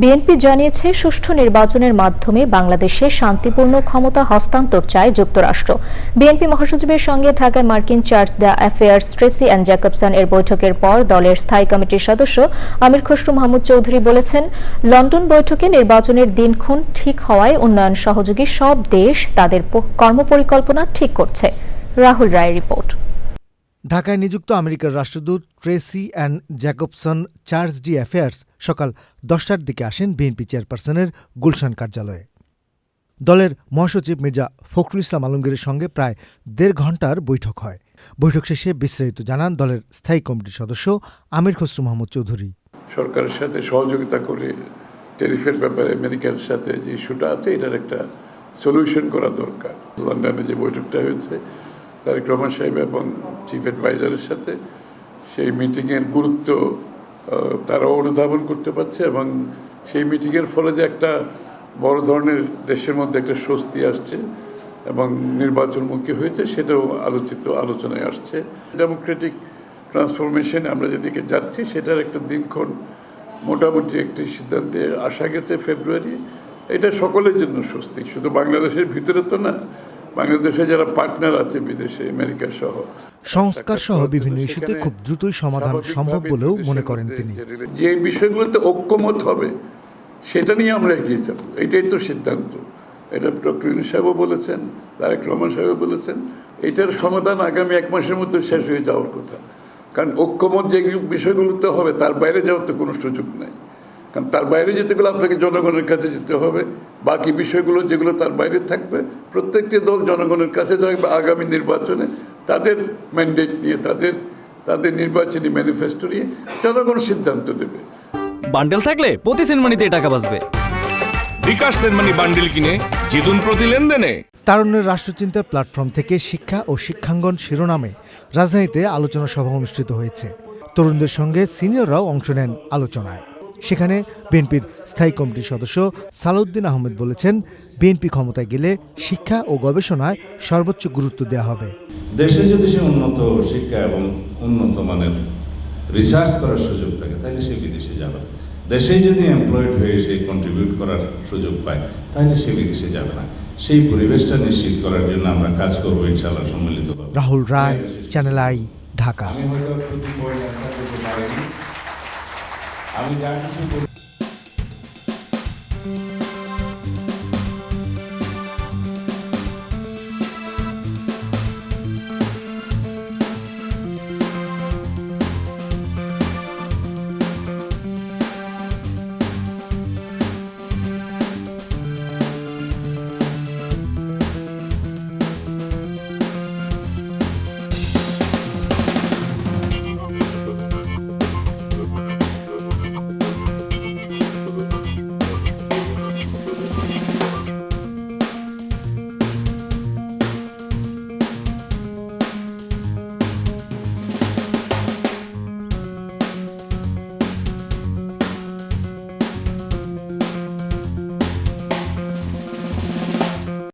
BNP জানিয়েছে, সুষ্ঠু নির্বাচনের মাধ্যমে বাংলাদেশে শান্তিপূর্ণ ক্ষমতা হস্তান্তর চায় যুক্তরাষ্ট্র। বিএনপি মহাসচিবের সঙ্গে ঢাকায় মার্কিন charge d' affaires Tracey Ann Jacobson এর বৈঠকের পর দলের স্থায়ী কমিটির সদস্য আমির খসরু মাহমুদ চৌধুরী বলেছেন, লন্ডন বৈঠকে নির্বাচনের দিনক্ষণ ঠিক হওয়ায় উন্নয়ন সহযোগী সব দেশ তাদের কর্মপরিকল্পনা ঠিক করছে। রাহুল রায়ের রিপোর্ট। ঢাকায় নিযুক্ত আমেরিকার রাষ্ট্রদূত Tracey Ann Jacobson charge d' affaires সকাল দশটার দিকে আসেন বিএনপি চেয়ারপারসনের গুলশান কার্যালয়ে। দলের মহাসচিব মির্জা ফখরুল ইসলাম আলমগীরের সঙ্গে প্রায় দেড় ঘণ্টার বৈঠক হয়। বৈঠক শেষে বিস্তারিত জানান দলের স্থায়ী কমিটির সদস্য আমির খসরু মাহমুদ চৌধুরী। সরকারের সাথে সহযোগিতা করে টেরিফের ব্যাপারে আমেরিকার সাথে যে ইস্যুটা আছে, এটার একটা সলিউশন করা দরকার। লন্ডনে যে বৈঠকটা হয়েছে তারেক রহমান সাহেব এবং চিফ অ্যাডভাইজারের সাথে সেই মিটিংয়ের গুরুত্ব তারাও অনুধাবন করতে পারছে এবং সেই মিটিংয়ের ফলে যে একটা বড় ধরনের দেশের মধ্যে একটা স্বস্তি আসছে এবং নির্বাচনমুখী হয়েছে সেটাও আলোচিত, আলোচনায় আসছে। ডেমোক্রেটিক ট্রান্সফরমেশন আমরা যেদিকে যাচ্ছি সেটার একটা দিনক্ষণ মোটামুটি একটি সিদ্ধান্তে আসা গেছে ফেব্রুয়ারি। এটা সকলের জন্য স্বস্তি, শুধু বাংলাদেশের ভিতরে তো না বাংলাদেশে যারা পার্টনার আছে বিদেশে আমেরিকা সহ সংস্কার সহ বিভিন্ন ইস্যুতে খুব দ্রুতই সমাধান সম্ভব বলেও মনে করেন তিনি। যে বিষয়গুলোতে ঐক্যমত হবে সেটা নিয়ে আমরা এগিয়ে যাব। এটাই তো সিদ্ধান্ত। এটা ডক্টর ইনু সাহেবও বলেছেন তারেক রহমান সাহেবও বলেছেন এটার সমাধান আগামী এক মাসের মধ্যে শেষ হয়ে যাওয়ার কথা। কারণ ঐক্যমত যে বিষয়গুলোতে হবে তার বাইরে যাওয়ার তো কোনো সুযোগ নাই। কারণ তার বাইরে যেতে গেলে আপনাকে জনগণের কাছে যেতে হবে বাকি বিষয়গুলো যেগুলো তার বাইরে থাকবে প্রত্যেকটি দল জনগণের কাছে যাবে আগামী নির্বাচনে তাদের ম্যান্ডেট নিয়ে তাদের তাদের নির্বাচনী ম্যানিফেস্টো নিয়ে জনগণ সিদ্ধান্ত দেবে। বান্ডেল থাকলে প্রতি সেনমানিতে টাকা বাঁচবে। বিকাশ সেনমানি বান্ডিল কিনে জিতুন প্রতি লেনদেনে। তারুণ্যের রাষ্ট্রচিন্তার প্ল্যাটফর্ম থেকে শিক্ষা ও শিক্ষাঙ্গন শিরোনামে রাজধানীতে আলোচনা সভা অনুষ্ঠিত হয়েছে। তরুণদের সঙ্গে সিনিয়ররাও অংশ নেন আলোচনায়। সেখানে বিএনপির স্থায়ী কমিটির সদস্য সালাউদ্দিন আহমেদ বলেছেন বিএনপি ক্ষমতায় গেলে শিক্ষা ও গবেষণায় সর্বোচ্চ গুরুত্ব দেওয়া হবে। দেশে যদি সে উন্নত শিক্ষা এবং উন্নত মানের রিসার্চ করার সুযোগ থাকে তাহলে সে বিদেশে যাবে। না। দেশেই যদি এমপ্লয়েড হয়ে সে কন্ট্রিবিউট করার সুযোগ পায় তাহলে সে বিদেশে যাবে না। সেই পরিবেশটা নিশ্চিত করার জন্য আমরা কাজ করব ইনশাল্লাহ সম্মিলিত রাহুল রায় চ্যানেল আই ঢাকা। আমি যা কিছু